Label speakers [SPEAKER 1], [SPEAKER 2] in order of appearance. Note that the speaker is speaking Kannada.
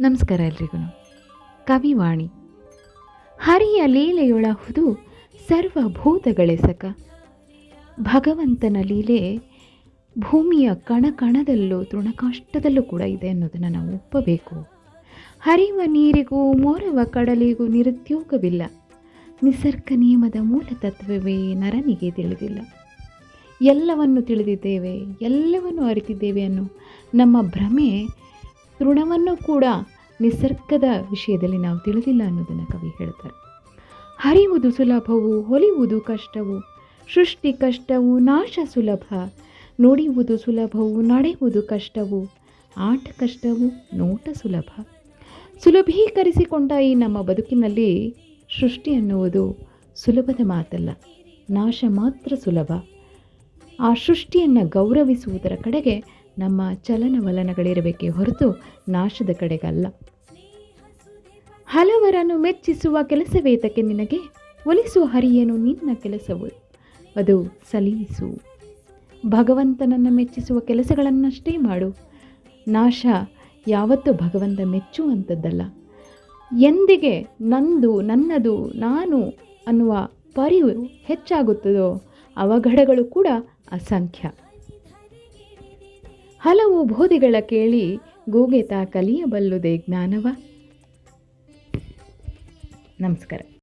[SPEAKER 1] ನಮಸ್ಕಾರ ಎಲ್ರಿಗೂ. ಕವಿವಾಣಿ ಹರಿಯ ಲೀಲೆಯೊಳಹುದು ಸರ್ವಭೂತಗಳೆಸಕ. ಭಗವಂತನ ಲೀಲೆ ಭೂಮಿಯ ಕಣ ಕಣದಲ್ಲೂ ತೃಣಕಾಷ್ಟದಲ್ಲೂ ಕೂಡ ಇದೆ ಅನ್ನೋದನ್ನು ನಾವು ಒಪ್ಪಬೇಕು. ಹರಿಯುವ ನೀರಿಗೂ ಮೋರವ ಕಡಲಿಗೂ ನಿರುದ್ಯೋಗವಿಲ್ಲ. ನಿಸರ್ಗ ನಿಯಮದ ಮೂಲ ತತ್ವವೇ ನರನಿಗೆ ತಿಳಿದಿಲ್ಲ. ಎಲ್ಲವನ್ನು ತಿಳಿದಿದ್ದೇವೆ, ಎಲ್ಲವನ್ನು ಅರಿತಿದ್ದೇವೆ ಅನ್ನೋ ನಮ್ಮ ಭ್ರಮೆ ತೃಣವನ್ನು ಕೂಡ ನಿಸರ್ಗದ ವಿಷಯದಲ್ಲಿ ನಾವು ತಿಳಿದಿಲ್ಲ ಅನ್ನೋದನ್ನು ಕವಿ ಹೇಳ್ತಾರೆ. ಹರಿಯುವುದು ಸುಲಭವು, ಹೊಲಿಯುವುದು ಕಷ್ಟವು, ಸೃಷ್ಟಿ ಕಷ್ಟವು, ನಾಶ ಸುಲಭ, ನುಡಿಯುವುದು ಸುಲಭವು, ನಡೆಯುವುದು ಕಷ್ಟವು, ಆಟ ಕಷ್ಟವು, ನೋಟ ಸುಲಭ. ಸುಲಭೀಕರಿಸಿಕೊಂಡ ಈ ನಮ್ಮ ಬದುಕಿನಲ್ಲಿ ಸೃಷ್ಟಿ ಅನ್ನುವುದು ಸುಲಭದ ಮಾತಲ್ಲ, ನಾಶ ಮಾತ್ರ ಸುಲಭ. ಆ ಸೃಷ್ಟಿಯನ್ನು ಗೌರವಿಸುವುದರ ಕಡೆಗೆ ನಮ್ಮ ಚಲನವಲನಗಳಿರಬೇಕೇ ಹೊರತು ನಾಶದ ಕಡೆಗಲ್ಲ. ಹಲವರನ್ನು ಮೆಚ್ಚಿಸುವ ಕೆಲಸವೇತಕ್ಕೆ ನಿನಗೆ ಒಲಿಸುವ ಹರಿಯೇನು ನಿನ್ನ ಕೆಲಸವು, ಅದು ಸಲೀಸು. ಭಗವಂತನನ್ನು ಮೆಚ್ಚಿಸುವ ಕೆಲಸಗಳನ್ನಷ್ಟೇ ಮಾಡು. ನಾಶ ಯಾವತ್ತೂ ಭಗವಂತ ಮೆಚ್ಚುವಂಥದ್ದಲ್ಲ ಎಂದಿಗೆ ನಂದು, ನನ್ನದು, ನಾನು ಅನ್ನುವ ಪರಿವು ಹೆಚ್ಚಾಗುತ್ತದೋ ಅವಘಡಗಳು ಕೂಡ ಅಸಂಖ್ಯ. ಹಲವು ಬೋಧಿಗಳ ಕೇಳಿ ಗೂಗೆತ ಕಲಿಯಬಲ್ಲುದೇ ಜ್ಞಾನವ. ನಮಸ್ಕಾರ.